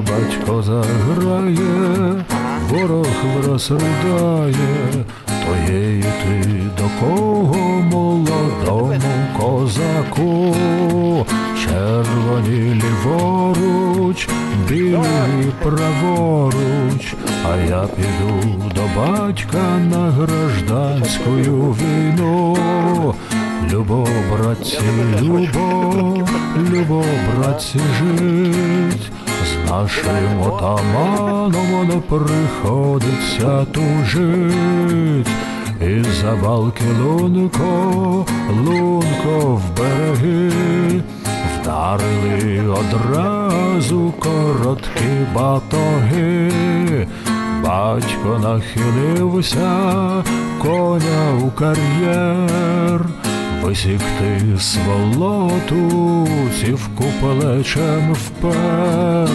батько заграє, ворог враз ридає, то є йти до кого молодому козаку, червоні ліворуч, білі праворуч, а я піду до батька на гражданську війну. Любо, братці, любо, любо, братці, жить, нашим отаманом не приходиться тужить. І за балки лунко, лунко в береги, вдарили одразу короткі батоги. Батько нахилився, коня у кар'єр, висікти сволоту, цівку плечем впер.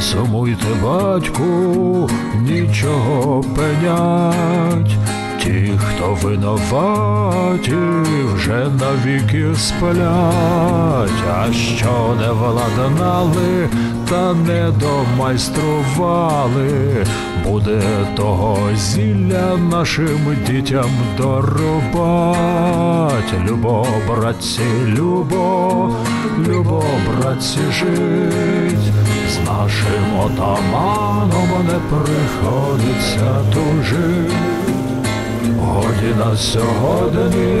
Сумуйте, батьку, нічого пенять, ті, хто винуваті, вже навіки сплять, а що не владнали, та не домайстрували, буде того зілля нашим дітям дорубать. Любо, братці, любо, любо, братці, жить. З нашим отаманом не приходиться тужить. Годі на сьогодні,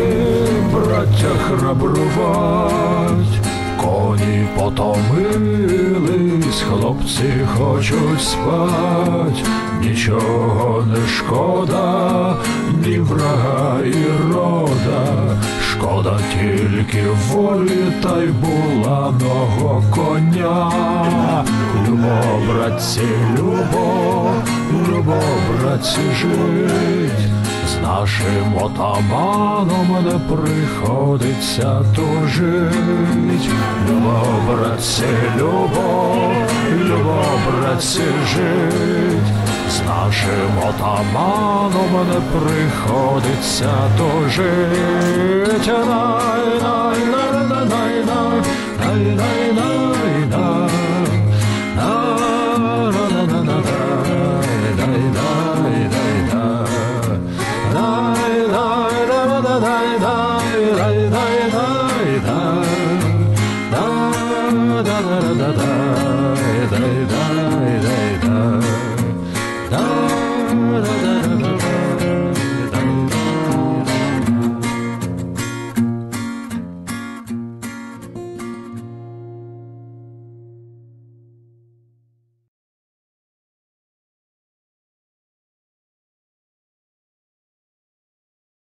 браття храбрувать, коні потомились, хлопці хочуть спать, нічого не шкода, ні врага і рода, шкода тільки волі та й буланого коня. Любо, братці, любо, любо, братці, жить. Нашим отаманом не приходиться тужить. Любо, братці, любо, любо, братці, жить. З нашим отаманом не приходиться тужить. Най,